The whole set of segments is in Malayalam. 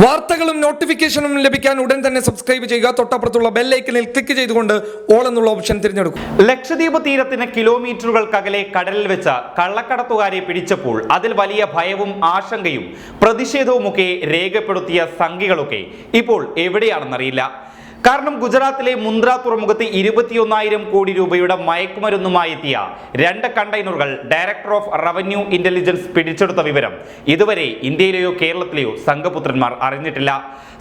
വാർത്തകളും നോട്ടിഫിക്കേഷനും ലഭിക്കാൻ ഉടൻ തന്നെ സബ്സ്ക്രൈബ് ചെയ്യുക. തൊട്ടപ്പുറത്തുള്ള ബെല്ലൈക്കനിൽ ക്ലിക്ക് ചെയ്തുകൊണ്ട് ഓൾ എന്നുള്ള ഓപ്ഷൻ തിരഞ്ഞെടുക്കും. ലക്ഷദ്വീപ് തീരത്തിന് കിലോമീറ്ററുകൾക്കകലെ കടലിൽ വെച്ച കള്ളക്കടത്തുകാരെ പിടിച്ചപ്പോൾ അതിൽ വലിയ ഭയവും ആശങ്കയും പ്രതിഷേധവുമൊക്കെ രേഖപ്പെടുത്തിയ സംഖ്യകളൊക്കെ ഇപ്പോൾ എവിടെയാണെന്നറിയില്ല. കാരണം ഗുജറാത്തിലെ മുന്ദ്ര തുറമുഖത്ത് ഇരുപത്തിയൊന്നായിരം കോടി രൂപയുടെ മയക്കുമരുന്നുമായി എത്തിയ രണ്ട് കണ്ടെയ്നറുകൾ ഡയറക്ടർ ഓഫ് റവന്യൂ ഇന്റലിജൻസ് പിടിച്ചെടുത്ത വിവരം ഇതുവരെ ഇന്ത്യയിലെയോ കേരളത്തിലെയോ സംഘപുത്രന്മാർ അറിഞ്ഞിട്ടില്ല.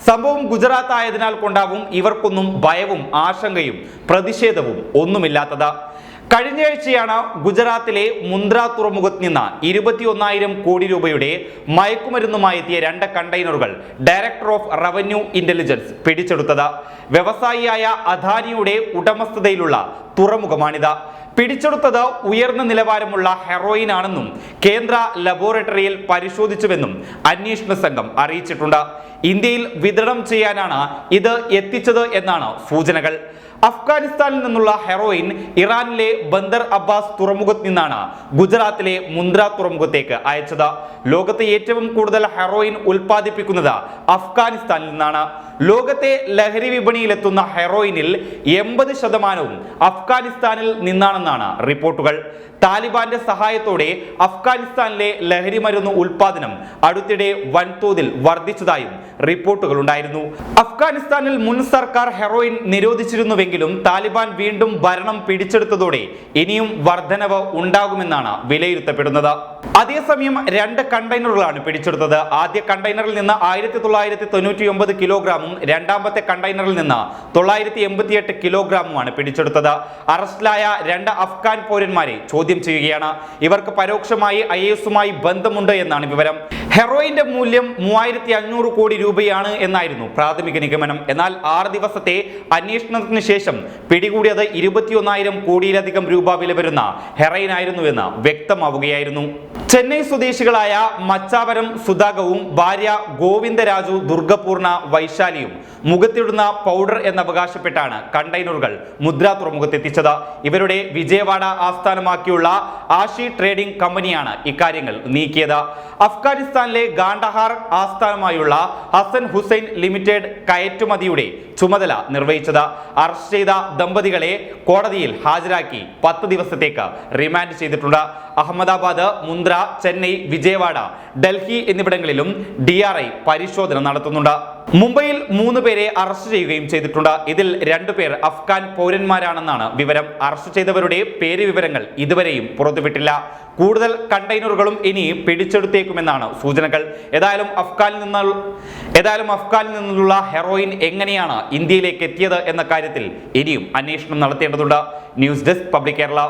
സംഭവം ഗുജറാത്ത് ആയതിനാൽ കൊണ്ടാവും ഇവർക്കൊന്നും ഭയവും ആശങ്കയും പ്രതിഷേധവും ഒന്നുമില്ലാത്തത്. കഴിഞ്ഞയാഴ്ചയാണ് ഗുജറാത്തിലെ മുന്ദ്ര തുറമുഖത്ത് നിന്ന് ഇരുപത്തിയൊന്നായിരം കോടി രൂപയുടെ മയക്കുമരുന്നുമായി എത്തിയ രണ്ട് കണ്ടെയ്നറുകൾ ഡയറക്ടർ ഓഫ് റവന്യൂ ഇന്റലിജൻസ് പിടിച്ചെടുത്തത്. വ്യവസായിയായ അദാനിയുടെ ഉടമസ്ഥതയിലുള്ള തുറമുഖമാണിത്. പിടിച്ചെടുത്തത് ഉയർന്ന നിലവാരമുള്ള ഹെറോയിൻ ആണെന്നും കേന്ദ്ര ലബോറട്ടറിയിൽ പരിശോധിച്ചുവെന്നും അന്വേഷണ സംഘം അറിയിച്ചിട്ടുണ്ട്. ഇന്ത്യയിൽ വിതരണം ചെയ്യാനാണ് ഇത് എത്തിച്ചത് എന്നാണ് സൂചനകൾ. അഫ്ഗാനിസ്ഥാനിൽ നിന്നുള്ള ഹെറോയിൻ ഇറാനിലെ ബന്ദർ അബ്ബാസ് തുറമുഖത്ത് നിന്നാണ് ഗുജറാത്തിലെ മുന്ദ്ര തുറമുഖത്തേക്ക് അയച്ചത്. ലോകത്തെ ഏറ്റവും കൂടുതൽ ഹെറോയിൻ ഉൽപ്പാദിപ്പിക്കുന്നത് അഫ്ഗാനിസ്ഥാനിൽ നിന്നാണ്. ലോകത്തെ ലഹരി വിപണിയിലെത്തുന്ന ഹെറോയിനിൽ എൺപത് ശതമാനവും അഫ്ഗാനിസ്ഥാനിൽ നിന്നാണെന്നാണ് റിപ്പോർട്ടുകൾ. താലിബാന്റെ സഹായത്തോടെ അഫ്ഗാനിസ്ഥാനിലെ ലഹരി മരുന്ന് ഉൽപാദനം അടുത്തിടെ വൻതോതിൽ വർദ്ധിച്ചതായും റിപ്പോർട്ടുകൾ ഉണ്ടായിരുന്നു. അഫ്ഗാനിസ്ഥാനിൽ മുൻ സർക്കാർ ഹെറോയിൻ നിരോധിച്ചിരുന്നുവെങ്കിലും താലിബാൻ വീണ്ടും ഭരണം പിടിച്ചെടുത്തതോടെ ഇനിയും വർധനവ് ഉണ്ടാകുമെന്നാണ് വിലയിരുത്തപ്പെടുന്നത്. അതേസമയം രണ്ട് കണ്ടെയ്നറുകളാണ് പിടിച്ചെടുത്തത്. ആദ്യ കണ്ടെയ്നറിൽ നിന്ന് ആയിരത്തി തൊള്ളായിരത്തി തൊണ്ണൂറ്റി ഒമ്പത് കിലോഗ്രാമും രണ്ടാമത്തെ കണ്ടെയ്നറിൽ നിന്ന് തൊള്ളായിരത്തി എൺപത്തിയെട്ട് കിലോഗ്രാമുമാണ് പിടിച്ചെടുത്തത്. അറസ്റ്റിലായ രണ്ട് അഫ്ഗാൻ പൗരന്മാരെ ചോദ്യം ചെയ്യുകയാണ്. ഇവർക്ക് പരോക്ഷമായി ഐ എസുമായി ബന്ധമുണ്ട് എന്നാണ് വിവരം. ഹെറോയിന്റെ മൂല്യം മൂവായിരത്തി അഞ്ഞൂറ് കോടി രൂപയാണ് എന്നായിരുന്നു പ്രാഥമിക നിഗമനം. എന്നാൽ ആറ് ദിവസത്തെ അന്വേഷണത്തിന് ശേഷം പിടികൂടിയത് ഇരുപത്തിയൊന്നായിരം കോടിയിലധികം രൂപ വില വരുന്ന ഹെറോയിൻ ആയിരുന്നുവെന്ന് വ്യക്തമാവുകയായിരുന്നു. ചെന്നൈ സ്വദേശികളായ മച്ചാവരം സുധാകവും ഭാര്യ ഗോവിന്ദരാജു ദുർഗപൂർണ വൈശാലിയും മുഖത്തിടുന്ന പൗഡർ എന്നവകാശപ്പെട്ടാണ് കണ്ടെയ്നറുകൾ മുദ്ര തുറമുഖത്തെത്തിച്ചത്. ഇവരുടെ വിജയവാഡ ആസ്ഥാനമാക്കിയുള്ള ആഷി ട്രേഡിംഗ് കമ്പനിയാണ് ഇക്കാര്യങ്ങൾ നീക്കിയത്. അഫ്ഗാനിസ്ഥാനിലെ ഗാണ്ടഹാർ ആസ്ഥാനമായുള്ള ഹസൻ ഹുസൈൻ ലിമിറ്റഡ് കയറ്റുമതിയുടെ ചുമതല നിർവഹിച്ചത്. അറസ്റ്റ് ചെയ്ത ദമ്പതികളെ കോടതിയിൽ ഹാജരാക്കി പത്ത് ദിവസത്തേക്ക് റിമാൻഡ് ചെയ്തിട്ടുണ്ട്. അഹമ്മദാബാദ് മുന്ദ്ര ചെന്നൈ വിജയവാഡ ഡൽഹി എന്നിവിടങ്ങളിലും ഡി ആർ ഐ പരിശോധന നടത്തുന്നുണ്ട്. മുംബൈയിൽ മൂന്ന് പേരെ അറസ്റ്റ് ചെയ്യുകയും ചെയ്തിട്ടുണ്ട്. ഇതിൽ രണ്ടുപേർ അഫ്ഗാൻ പൗരന്മാരാണെന്നാണ് വിവരം. അറസ്റ്റ് ചെയ്തവരുടെ പേര് വിവരങ്ങൾ ഇതുവരെയും പുറത്തുവിട്ടില്ല. കൂടുതൽ കണ്ടെയ്നറുകളും ഇനി പിടിച്ചെടുത്തേക്കുമെന്നാണ് സൂചനകൾ. ഏതായാലും അഫ്ഗാനിൽ നിന്ന് ഏതായാലും അഫ്ഗാനിൽ നിന്നുള്ള ഹെറോയിൻ എങ്ങനെയാണ് ഇന്ത്യയിലേക്ക് എത്തിയത് എന്ന കാര്യത്തിൽ ഇനിയും അന്വേഷണം നടത്തേണ്ടതുണ്ട്. News desk public Kerala.